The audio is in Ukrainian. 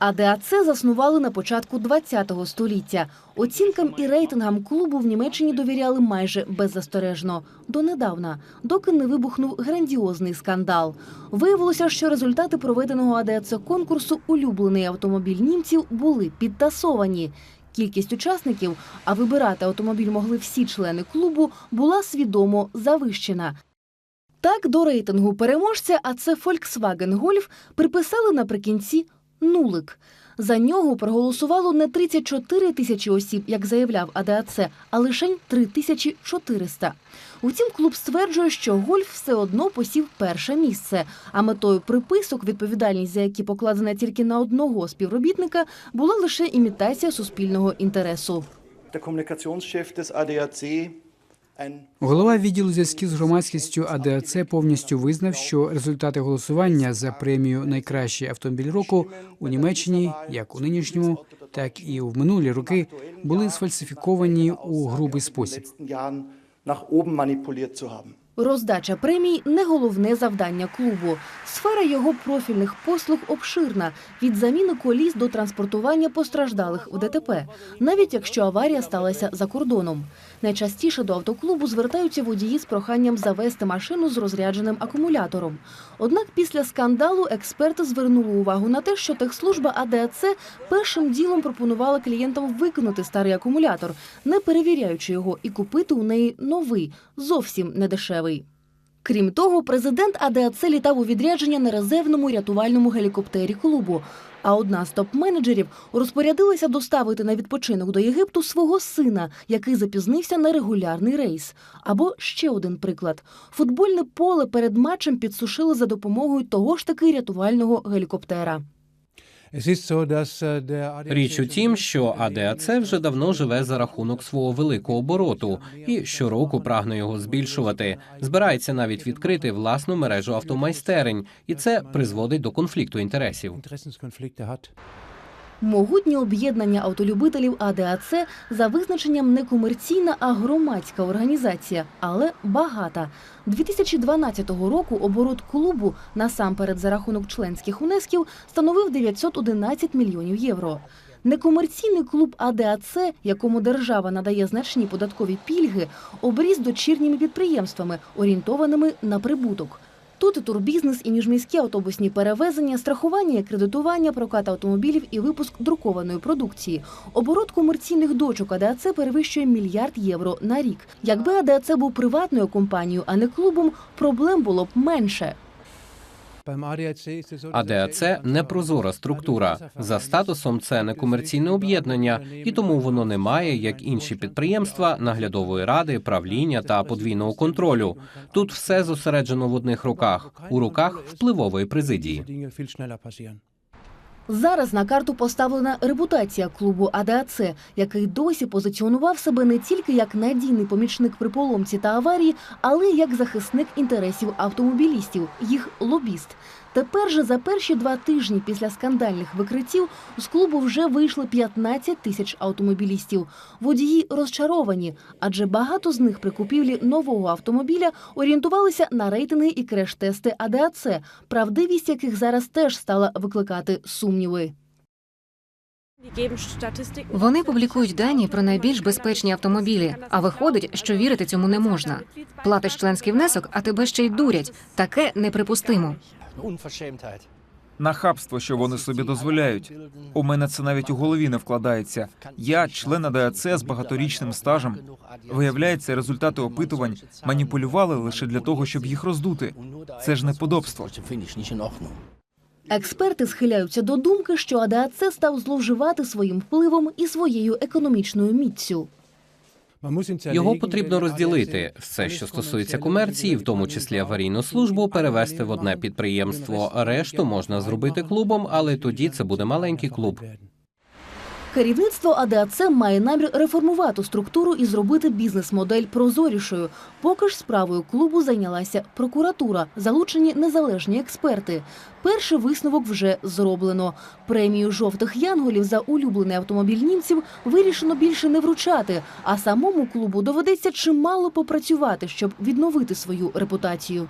АДАЦ заснували на початку ХХ століття. Оцінкам і рейтингам клубу в Німеччині довіряли майже беззастережно. Донедавна, доки не вибухнув грандіозний скандал. Виявилося, що результати проведеного АДАЦ конкурсу улюблений автомобіль німців були підтасовані. Кількість учасників, а вибирати автомобіль могли всі члени клубу, була свідомо завищена. Так, до рейтингу переможця, а це Volkswagen Golf, приписали наприкінці нулик. За нього проголосувало не 34 тисячі осіб, як заявляв АДАЦ, а лише 3400. Утім, клуб стверджує, що гольф все одно посів перше місце. А метою приписок, відповідальність за які покладена тільки на одного співробітника, була лише імітація суспільного інтересу. Der Kommunikationschef des ADAC, Голова відділу зв'язків з громадськістю АДАЦ повністю визнав, що результати голосування за премію Найкращий автомобіль року у Німеччині, як у нинішньому, так і в минулі роки, були сфальсифіковані у грубий спосіб. Роздача премій не головне завдання клубу. Сфера його профільних послуг обширна від заміни коліс до транспортування постраждалих в ДТП, навіть якщо аварія сталася за кордоном. Найчастіше до автоклубу звертаються водії з проханням завести машину з розрядженим акумулятором. Однак після скандалу експерти звернули увагу на те, що техслужба АДАЦ першим ділом пропонувала клієнтам викинути старий акумулятор, не перевіряючи його, і купити у неї новий, зовсім недешевий. Крім того, президент АДАЦ літав у відрядження на резервному рятувальному гелікоптері клубу. А одна з топ-менеджерів розпорядилася доставити на відпочинок до Єгипту свого сина, який запізнився на регулярний рейс. Або ще один приклад: футбольне поле перед матчем підсушили за допомогою того ж таки рятувального гелікоптера. Річ у тім, що АДАЦ вже давно живе за рахунок свого великого обороту і щороку прагне його збільшувати. Збирається навіть відкрити власну мережу автомайстерень, і це призводить до конфлікту інтересів. Могутнє об'єднання автолюбителів АДАЦ за визначенням не комерційна, а громадська організація, але багата. 2012 року оборот клубу насамперед за рахунок членських внесків становив 911 мільйонів євро. Некомерційний клуб АДАЦ, якому держава надає значні податкові пільги, обріз дочірніми підприємствами, орієнтованими на прибуток. Тут і турбізнес, і міжміські автобусні перевезення, страхування кредитування, прокат автомобілів і випуск друкованої продукції. Оборот комерційних дочок АДАЦ перевищує мільярд євро на рік. Якби АДАЦ був приватною компанією, а не клубом, проблем було б менше. АДАЦ – непрозора структура. За статусом це некомерційне об'єднання, і тому воно не має, як інші підприємства, наглядової ради, правління та подвійного контролю. Тут все зосереджено в одних руках у руках впливової президії. Зараз на карту поставлена репутація клубу АДАЦ, який досі позиціонував себе не тільки як надійний помічник при поломці та аварії, але й як захисник інтересів автомобілістів, їх лобіст. Тепер же за перші два тижні після скандальних викриттів з клубу вже вийшли 15 тисяч автомобілістів. Водії розчаровані, адже багато з них при купівлі нового автомобіля орієнтувалися на рейтинги і креш-тести АДАЦ, правдивість яких зараз теж стала викликати сумніви. Вони публікують дані про найбільш безпечні автомобілі, а виходить, що вірити цьому не можна. Платиш членський внесок, а тебе ще й дурять. Таке неприпустимо. Нахабство, що вони собі дозволяють. У мене це навіть у голові не вкладається. Я, член АДАЦ з багаторічним стажем. Виявляється, результати опитувань маніпулювали лише для того, щоб їх роздути. Це ж неподобство. Експерти схиляються до думки, що АДАЦ став зловживати своїм впливом і своєю економічною міцю. Його потрібно розділити. Все, що стосується комерції, в тому числі аварійну службу, перевести в одне підприємство. Решту можна зробити клубом, але тоді це буде маленький клуб. Керівництво АДАЦ має намір реформувати структуру і зробити бізнес-модель прозорішою. Поки ж справою клубу зайнялася прокуратура, залучені незалежні експерти. Перший висновок вже зроблено. Премію жовтих янголів за улюблений автомобіль німців вирішено більше не вручати, а самому клубу доведеться чимало попрацювати, щоб відновити свою репутацію.